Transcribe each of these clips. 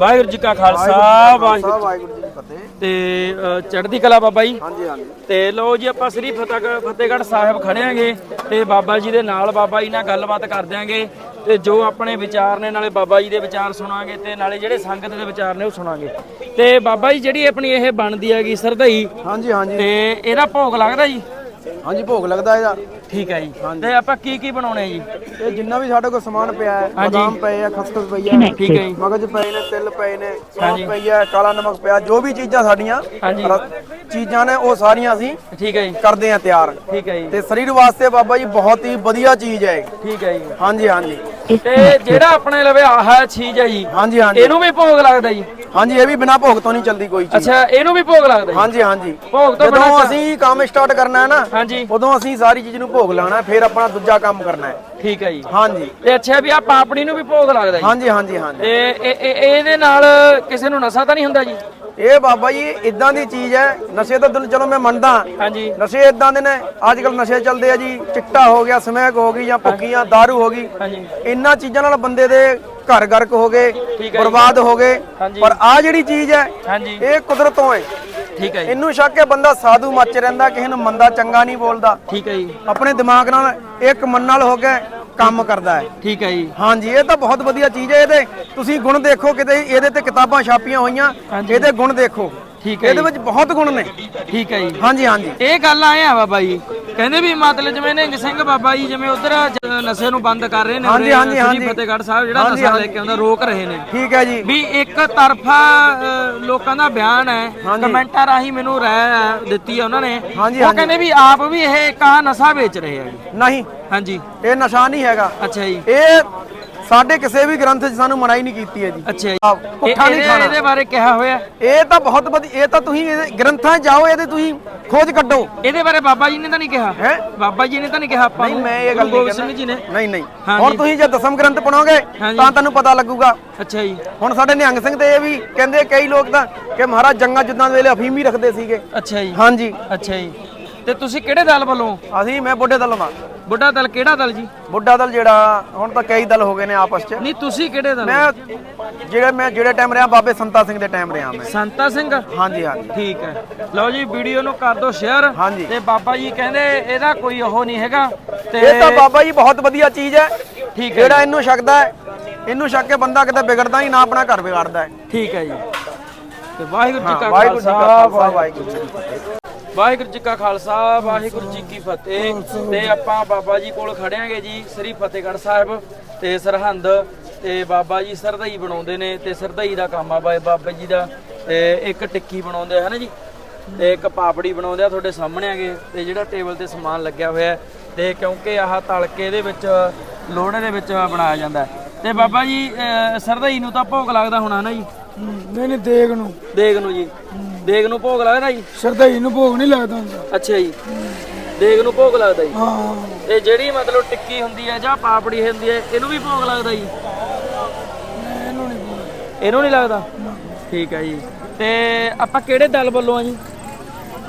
ਵਾਹਿਗੁਰੂ ਜੀ ਕਾ ਖਾਲਸਾ ਵਾਹਿਗੁਰੂ ਜੀ ਕੀ ਫਤਿਹ। ਤੇ ਅ, ਚੜ੍ਹਦੀ ਕਲਾ ਬਾਬਾ ਜੀ। ਹਾਂਜੀ ਹਾਂਜੀ। ਤੇ ਲਓ ਜੀ ਆਪਾਂ ਸ੍ਰੀ ਫਤਿਹਗੜ੍ਹ ਫਤਿਹਗੜ੍ਹ ਸਾਹਿਬ ਖੜਿਆਂਗੇ ਤੇ ਬਾਬਾ ਜੀ ਦੇ ਨਾਲ ਬਾਬਾ ਜੀ ਨਾਲ ਗੱਲਬਾਤ ਕਰ ਦਿਆਂਗੇ ਤੇ ਜੋ ਆਪਣੇ ਵਿਚਾਰ ਨੇ ਨਾਲੇ ਬਾਬਾ ਜੀ ਦੇ ਵਿਚਾਰ ਸੁਣਾਂਗੇ ਤੇ ਨਾਲੇ ਜਿਹੜੇ ਸੰਗਤ ਦੇ ਵਿਚਾਰ ਨੇ ਉਹ ਸੁਣਾਂਗੇ। ਤੇ ਬਾਬਾ ਜੀ ਜਿਹੜੀ ਆਪਣੀ ਇਹ ਬਣਦੀ ਹੈਗੀ ਸਰਦਈ ਹਾਂਜੀ ਹਾਂਜੀ। ਤੇ ਇਹਦਾ ਭੋਗ ਲੱਗਦਾ ਜੀ? ਹਾਂਜੀ ਭੋਗ ਲੱਗਦਾ ਇਹਦਾ। ਠੀਕ ਹੈ ਜੀ। ਤੇ ਆਪਾਂ ਕੀ ਕੀ ਬਣਾਉਣੇ ਜੀ? ਇਹ ਜਿੰਨਾ ਵੀ ਸਾਡੇ ਕੋਲ ਸਮਾਨ ਪਿਆ ਹੈ ਹਾਂਜੀ। ਬਦਾਮ ਪਏ ਆ ਖਸਖਸ ਪਈ ਹੈ ਠੀਕ ਹੈ ਜੀ। ਮਗਜ ਪਏ ਨੇ ਤਿਲ ਪਏ ਨੇ ਹਾਂਜੀ। ਸੌਂਫ ਪਈ ਹੈ ਕਾਲਾ ਨਮਕ ਪਿਆ ਜੋ ਵੀ ਚੀਜ਼ਾਂ ਸਾਡੀਆਂ ਹਾਂਜੀ। ਰ- ਚੀਜ਼ਾਂ ਨੇ ਉਹ ਸਾਰੀਆਂ ਅਸੀਂ ਠੀਕ ਹੈ ਜੀ। ਕਰਦੇ ਆ ਤਿਆਰ। ਠੀਕ ਹੈ ਜੀ। ਤੇ ਸਰੀਰ ਵਾਸਤੇ ਬਾਬਾ ਜੀ ਬਹੁਤ ਹੀ ਵਧੀਆ ਚੀਜ਼ ਹੈ ਇਹ। ਠੀਕ ਹੈ ਜੀ। ਹਾਂਜੀ ਹਾਂਜੀ। ਤੇ ਜਿਹੜਾ ਆਪਣੇ ਲਵੇ ਆਹ ਚੀਜ਼ ਹੈ ਜੀ ਹਾਂਜੀ ਹਾਂਜੀ। ਇਹਨੂੰ ਵੀ ਭੋਗ ਲੱਗਦਾ ਜੀ? ਹਾਂਜੀ ਇਹ ਵੀ ਬਿਨਾ ਭੋਗ ਤੋਂ ਨਹੀਂ ਚੱਲਦੀ ਕੋਈ ਚੀਜ਼। ਅੱਛਾ ਇਹਨੂੰ ਵੀ ਭੋਗ ਲੱਗਦਾ ਜੀ? ਹਾਂਜੀ ਹਾਂਜੀ। ਭੋਗ ਤੋਂ ਜਦੋਂ ਅਸੀਂ ਕੰਮ ਸਟਾਰਟ ਕਰਨਾ ਹੈ ਨਾ ਹਾਂਜੀ। ਉਦੋਂ ਅਸੀਂ ਸਾਰੀ ਚੀਜ਼ ਨੂੰ ਭੋਗ ਲਾਣਾ ਹੈ, ਫਿਰ ਆਪਣਾ ਦੂਜਾ ਕੰਮ ਕਰਨਾ ਹੈ। ਠੀਕ ਹੈ ਜੀ। ਹਾਂਜੀ। ਤੇ ਅੱਛਾ ਵੀ ਆ ਪਾਪੜੀ ਨੂੰ ਵੀ ਭੋਗ ਲੱਗਦਾ ਜੀ? ਹਾਂਜੀ ਹਾਂਜੀ ਹਾਂਜੀ। ਤੇ ਇਹ- ਇਹ- ਇਹਦੇ ਨਾਲ ਕਿਸੇ ਨੂੰ ਨਸ਼ਾ ਤਾਂ ਨਹੀਂ ਹੁੰਦਾ ਜੀ? ਇਹ ਬਾਬਾ ਜੀ ਇਦਾਂ ਦੀ ਚੀਜ਼ ਹੈ ਨਸ਼ੇ ਤਾਂ ਦਿਨ ਚਲੋ ਮੈਂ ਮੰਨਦਾ। ਹਾਂਜੀ। ਨਸ਼ੇ ਇਦਾਂ ਦੇ ਨੇ ਅੱਜ ਕੱਲ ਨਸ਼ੇ ਚੱਲਦੇ ਆ ਜੀ ਚਿੱਟਾ ਹੋ ਗਿਆ ਸਮੈਕ ਹੋ ਗਈ ਜਾਂ ਭੁੱਕੀਆਂ दारू ਹੋ ਗਈ। ਹਾਂਜੀ। ਇੰਨਾ ਚੀਜ਼ਾਂ ਨਾਲ ਬੰਦੇ ਦੇ ਘਰ ਗਰਕ ਹੋ ਗਏ। ਬਰਬਾਦ ਹੋ ਗਏ। ਪਰ ਆ ਜਿਹੜੀ ਚੀਜ਼ ਹੈ ਇਹ ਕੁਦਰਤੋਂ ਹੈ। ਠੀਕ ਹੈ ਇਹਨੂੰ ਸ਼ੱਕ ਹੈ ਬੰਦਾ ਸਾਧੂ ਮੱਚ ਰਹਿੰਦਾ ਕਿਸੇ ਨੂੰ ਮੰਦਾ ਚੰਗਾ ਨਹੀਂ ਬੋਲਦਾ। ਠੀਕ ਹੈ ਜੀ। ਆਪਣੇ ਦਿਮਾਗ ਨਾਲ ਇੱਕ ਮਨ ਨਾਲ ਹੋ ਕੇ ਕੰਮ ਕਰਦਾ ਹੈ। ਠੀਕ ਹੈ ਜੀ। ਹਾਂਜੀ ਇਹ ਤਾਂ ਬਹੁਤ ਵਧੀਆ ਚੀਜ਼ ਹੈ। ਇਹਦੇ ਤੁਸੀਂ ਗੁਣ ਦੇਖੋ ਕਿਤੇ ਇਹਦੇ ਤੇ ਕਿਤਾਬਾਂ ਛਾਪੀਆਂ ਹੋਈਆਂ। ਇਹਦੇ ਗੁਣ ਦੇਖੋ। ਠੀਕ ਹੈ ਇਹਦੇ ਵਿੱਚ ਬਹੁਤ ਗੁਣ ਨੇ। ਠੀਕ ਹੈ ਜੀ। ਹਾਂਜੀ ਹਾਂਜੀ। ਇਹ ਗੱਲ ਆਏ ਆ ਬਾਬਾ ਜੀ। ਕਹਿੰਦੇ ਵੀ ਮਤਲਬ ਜਿਵੇਂ ਨਿਹੰਗ ਸਿੰਘ ਬਾਬਾ ਜੀ ਜਿਵੇਂ ਉਧਰ ਨਸ਼ੇ ਨੂੰ ਬੰਦ ਕਰ ਰਹੇ ਨੇ ਹਾਂਜੀ, ਹਾਂਜੀ, ਹਾਂਜੀ। ਫਤਿਹਗੜ੍ਹ ਸਾਹਿਬ ਜਿਹੜਾ ਨਸ਼ਾ ਲੈ। ਕੇ ਆਉਂਦਾ ਰੋਕ ਰਹੇ ਨੇ। ਠੀਕ ਹੈ ਜੀ। ਵੀ ਇੱਕ ਤਰਫਾ ਲੋਕਾਂ ਦਾ ਬਿਆਨ ਹੈ। ਕਮੈਂਟਾਂ ਰਾਹੀਂ ਮੈਨੂੰ ਰਾਇ ਦਿੱਤੀ ਹੈ ਉਹਨਾਂ ਨੇ। ਉਹ। ਕਹਿੰਦੇ ਵੀ ਆਪ ਵੀ ਇਹ ਕਾ ਨਸ਼ਾ ਵੇਚ ਰਹੇ ਆ ਨਹੀਂ। ਹਾਂਜੀ। ਇਹ ਨਸ਼ਾ ਨਹੀਂ ਹੈਗਾ। ਅੱਛਾ ਜੀ। ਇਹ ਸਾਡੇ ਕਿਸੇ ਵੀ ਗ੍ਰੰਥ 'ਚ ਸਾਨੂੰ ਮਨਾਈ ਨਹੀਂ ਕੀਤੀ ਹੈ ਜੀ। ਅੱਛਾ ਜੀ। ਆਹ, ਪੁੱਠਾ ਨਹੀਂ ਇਹਦੇ- ਖਾਣਾ। ਇਹਦੇ ਬਾਰੇ ਕਿਹਾ ਹੋਇਆ? ਇਹ ਤਾਂ ਬਹੁਤ ਵਧੀਆ ਇਹ ਤਾਂ ਤੁਸੀਂ ਇਹਦੇ ਗ੍ਰੰਥਾਂ 'ਚ ਜਾਓ ਇਹਦੇ ਤੁਸੀਂ ਖੋਜ ਕੱਢੋ। ਇਹਦੇ ਬਾਰੇ ਬਾਬਾ ਜੀ ਨੇ ਤਾਂ ਨਹੀਂ ਕਿਹਾ? ਹੈ? ਬਾਬਾ ਜੀ ਨੇ ਤਾਂ ਨਹੀਂ ਕਿਹਾ ਆਪਾਂ ਨਹੀਂ ਨੂੰ? ਮੈਂ ਇਹ ਗੁਰੂ ਗੱਲ ਨਹੀਂ ਗੋਬਿੰਦ ਸਿੰਘ ਜੀ ਨੇ? ਕਹਿੰਦਾ ਨਹੀਂ। ਨਹੀਂ। ਹੁਣ ਤੁਸੀਂ ਜੇ ਦਸਮ ਗ੍ਰੰਥ ਪੜੋਗੇ। ਤਾਂ ਤੁਹਾਨੂੰ ਪਤਾ ਲੱਗੂਗਾ। ਅੱਛਾ ਜੀ। ਹੁਣ ਸਾਡੇ ਨਿਹੰਗ ਸਿੰਘ ਤੇ ਇਹ ਵੀ ਕਹਿੰਦੇ ਕਈ ਲੋਕ ਤਾਂ ਕਿ ਮਹਾਰਾਜ ਜੰਗਾਂ ਜੁੱਦਾਂ ਦੇ ਵੇਲੇ ਅਫੀਮ ਹੀ ਰੱਖਦੇ ਸੀਗੇ। ਅੱਛਾ ਜੀ। ਹਾਂਜੀ। ਅੱਛਾ ਜੀ। ਤੇ ਤੁਸੀਂ ਕਿਹੜੇ ਦਲ ਵੱਲੋਂ? ਅਸੀਂ ਮੈਂ ਬੁੱਢੇ ਦਲ ਵਾਂ। ਬੁੱਢਾ ਦਲ ਕਿਹੜਾ ਦਲ ਜੀ? ਬੁੱਢਾ ਦਲ ਜਿਹੜਾ ਹੁਣ ਤਾਂ ਕਈ ਦਲ ਹੋ ਗਏ ਨੇ ਆਪਸ 'ਚ। ਨਹੀਂ ਤੁਸੀਂ ਕਿਹੜੇ ਦਲ ਮੈਂ ਜਿਹੜੇ ਮੈਂ ਜਿਹੜੇ ਟਾਈਮ ਰਿਹਾ ਬਾਬੇ ਸੰਤਾ ਸਿੰਘ ਦੇ ਟਾਈਮ ਰਿਹਾ ਮੈਂ। ਸੰਤਾ ਸਿੰਘ? ਹਾਂਜੀ ਹਾਂਜੀ। ਠੀਕ ਹੈ। ਲਓ ਜੀ ਵੀਡੀਓ ਨੂੰ ਕਰ ਦਿਓ ਸ਼ੇਅਰ। ਤੇ ਬਾਬਾ ਜੀ ਕਹਿੰਦੇ ਇਹਦਾ ਕੋਈ ਉਹ ਨਹੀਂ ਹੈਗਾ। ਤੇ ਇਹ ਤਾਂ ਬਾਬਾ ਜੀ ਬਹੁਤ ਵਧੀਆ ਚੀਜ਼ ਹੈ। ਠੀਕ ਹੈ ਜਿਹੜਾ ਇਹਨੂੰ ਛਕਦਾ ਹੈ ਇਹਨੂੰ ਛਕ ਕੇ ਬੰਦਾ ਕਿਤੇ ਵਿਗੜਦਾ ਹੀ ਨਾ ਆਪਣਾ ਘਰ ਵਿਗਾੜਦਾ ਹੈ। ਠੀਕ ਹੈ ਜੀ। ਤੇ ਵਾਹਿਗੁਰੂ ਜੀ ਕਾ ਖਾਲਸਾ ਵਾਹਿਗੁਰੂ ਜੀ ਕੀ ਫਤਿਹ। ਵਾਹਿਗੁਰੂ ਜੀ ਕਾ ਖਾਲਸਾ ਵਾਹਿਗੁਰੂ ਜੀ ਕੀ ਫਤਿਹ। ਤੇ ਆਪਾਂ ਬਾਬਾ ਜੀ ਕੋਲ ਖੜਿਆਂਗੇ ਜੀ ਸ੍ਰੀ ਫਤਿਹਗੜ੍ਹ ਸਾਹਿਬ ਤੇ ਸਰਹੰਦ। ਤੇ ਬਾਬਾ ਜੀ ਸਰਦਈ ਬਣਾਉਂਦੇ ਨੇ ਤੇ ਸਰਦਈ ਦਾ ਕੰਮ ਆ ਬਾਏ ਬਾਬਾ ਜੀ ਦਾ। ਤੇ ਇੱਕ ਟਿੱਕੀ ਬਣਾਉਂਦੇ ਆ ਹਨਾ ਜੀ? ਤੇ ਇੱਕ ਪਾਪੜੀ ਬਣਾਉਂਦੇ ਆ ਤੁਹਾਡੇ ਸਾਹਮਣੇ ਆਗੇ। ਤੇ ਜਿਹੜਾ ਟੇਬਲ ਤੇ ਸਮਾਨ ਲੱਗਿਆ ਹੋਇਆ ਤੇ ਕਿਉਂਕਿ ਆਹ ਤੜਕੇ ਦੇ ਵਿੱਚ ਲੋਹੜੇ ਦੇ ਵਿੱਚ ਬਣਾਇਆ ਜਾਂਦਾ। ਤੇ ਬਾਬਾ ਜੀ ਸਰਦਈ ਨੂੰ ਤਾਂ ਭੋਗ ਲੱਗਦਾ ਹੋਣਾ ਨਾ ਜੀ? ਨਹੀਂ ਨਹੀਂ ਦੇਗ ਨੂੰ। ਦੇਗ ਨੂੰ ਜੀ। ਦੇਗ ਨੂੰ ਭੋਗ ਲੱਗਦਾ ਜੀ? ਸ਼ਰਧਾਈ ਨੂੰ ਭੋਗ ਨਹੀਂ ਲੱਗਦਾ ਹੁੰਦਾ। ਅੱਛਾ ਜੀ। ਦੇਗ ਨੂੰ ਭੋਗ ਲੱਗਦਾ ਜੀ? ਹਾਂ। ਤੇ ਜਿਹੜੀ ਮਤਲਬ ਟਿੱਕੀ ਹੁੰਦੀ ਹੈ ਜਾਂ ਪਾਪੜੀ ਹੁੰਦੀ ਹੈ ਇਹਨੂੰ ਵੀ ਭੋਗ ਲੱਗਦਾ ਜੀ? ਇਹਨੂੰ ਨਹੀਂ ਭੋਗ ਇਹਨੂੰ ਨਹੀਂ ਲੱਗਦਾ? ਠੀਕ ਹੈ ਜੀ। ਤੇ ਆਪਾਂ ਕਿਹੜੇ ਦਲ ਵੱਲੋਂ ਆ ਜੀ?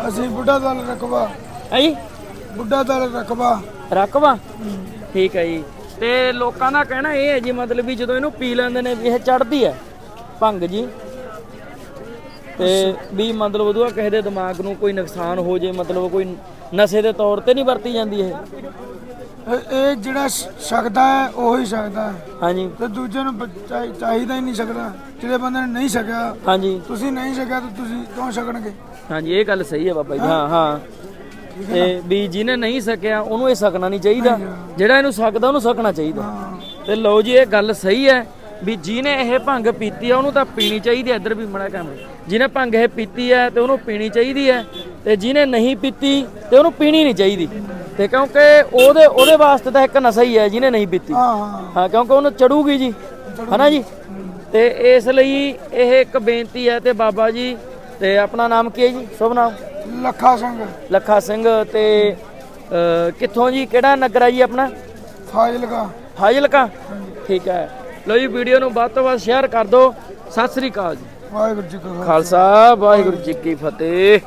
ਅਸੀਂ ਬੁੱਢਾ ਦਲ ਰਕਬਾ। ਹੈ ਜੀ? ਬੁੱਢਾ ਦਲ ਰਕਬਾ। ਰਕਵਾ ਠੀਕ ਹੈ ਜੀ। ਤੇ ਲੋਕਾਂ ਦਾ ਕਹਿਣਾ ਇਹ ਹੈ ਜੀ ਮਤਲਬ ਵੀ ਜਦੋਂ ਇਹਨੂੰ ਪੀ ਲੈਂਦੇ ਨੇ ਵੀ ਇਹ ਚੜਦੀ ਹੈ। ਭੰਗ ਜੀ। ਤੇ ਵੀ ਮਤਲਬ ਉਹਦਾ ਕਿਸੇ ਦੇ ਦਿਮਾਗ ਨੂੰ ਕੋਈ ਨੁਕਸਾਨ ਹੋ ਜੇ ਮਤਲਬ ਕੋਈ ਨਸ਼ੇ ਦੇ ਤੌਰ ਤੇ ਨਹੀਂ ਵਰਤੀ ਜਾਂਦੀ ਇਹ। ਇਹ ਇਹ ਜਿਹੜਾ ਸ਼- ਛਕਦਾ ਹੈ ਉਹੀ ਛਕਦਾ ਹੈ। ਹਾਂਜੀ। ਤੇ ਦੂਜੇ ਨੂੰ ਬ- ਚਾਹੀ- ਚਾਹੀਦਾ ਹੀ ਨਹੀਂ ਸਕਦਾ। ਜਿਹੜੇ ਬੰਦੇ ਨੇ ਨਹੀਂ ਛਕਿਆ ਹਾਂਜੀ। ਤੁਸੀਂ ਨਹੀਂ ਛਕਿਆ ਤਾਂ ਤੁਸੀਂ ਕਿਉਂ ਛਕਣਗੇ ਹਾਂਜੀ ਇਹ ਗੱਲ ਸਹੀ ਹੈ ਬਾਬਾ ਜੀ। ਹਾਂ ਹਾਂ। ਤੇ ਵੀ ਜਿਹਨੇ ਨਹੀਂ ਸਕਿਆ ਉਹਨੂੰ ਇਹ ਸਕਣਾ ਨਹੀਂ ਚਾਹੀਦਾ। ਜਿਹੜਾ ਇਹਨੂੰ ਸਕਦਾ ਉਹਨੂੰ ਸਕਣਾ ਚਾਹੀਦਾ। ਤੇ ਲਓ ਜੀ ਇਹ ਗੱਲ ਸਹੀ ਹੈ। ਵੀ ਜਿਹਨੇ ਇਹ ਭੰਗ ਪੀਤੀ ਆ ਉਹਨੂੰ ਤਾਂ ਪੀਣੀ ਚਾਹੀਦੀ ਹੈ ਇੱਧਰ ਵੀ ਮੜਾ ਕੰਮ ਜਿਹਨੇ ਭੰਗ ਇਹ ਪੀਤੀ ਹੈ ਤੇ ਉਹਨੂੰ ਪੀਣੀ ਚਾਹੀਦੀ ਹੈ ਤੇ ਜਿਹਨੇ ਨਹੀਂ ਪੀਤੀ ਤੇ ਉਹਨੂੰ ਪੀਣੀ ਨਹੀਂ ਚਾਹੀਦੀ। ਤੇ ਕਿਉਂਕਿ ਉਹਦੇ ਉਹਦੇ ਵਾਸਤੇ ਤਾਂ ਇੱਕ ਨਸ਼ਾ ਹੀ ਹੈ ਜਿਹਨੇ ਨਹੀਂ ਪੀਤੀ। ਹਾਂ ਕਿਉਂਕਿ ਉਹਨੂੰ ਚੜੂਗੀ ਜੀ। ਹਨਾ ਜੀ? ਤੇ ਇਸ ਲਈ ਇਹ ਇੱਕ ਬੇਨਤੀ ਹੈ ਤੇ ਬਾਬਾ ਜੀ ਤੇ ਆਪਣਾ ਨਾਮ ਕੀ ਹੈ ਜੀ? ਸ਼ੁਭ ਨਾਮ? ਲੱਖਾ ਸਿੰਘ। ਲੱਖਾ ਸਿੰਘ ਤੇ ਕਿੱਥੋਂ ਜੀ? ਕਿਹੜਾ ਨਗਰ ਹੈ ਜੀ ਆਪਣਾ? ਫਾਜ਼ਿਲਕਾ। ਫਾਜ਼ਿਲਕਾ। ਠੀਕ ਹੈ। ਲਓ ਜੀ ਵੀਡੀਓ ਨੂੰ ਵੱਧ ਤੋਂ ਵੱਧ ਸ਼ੇਅਰ ਕਰ ਦਿਓ। ਸਤਿ ਸ੍ਰੀ ਅਕਾਲ ਜੀ। ਵਾਹਿਗੁਰੂ ਜੀ ਕਾ ਖਾਲਸਾ। ਖਾਲਸਾ ਵਾਹਿਗੁਰੂ ਜੀ ਕੀ ਫਤਿਹ।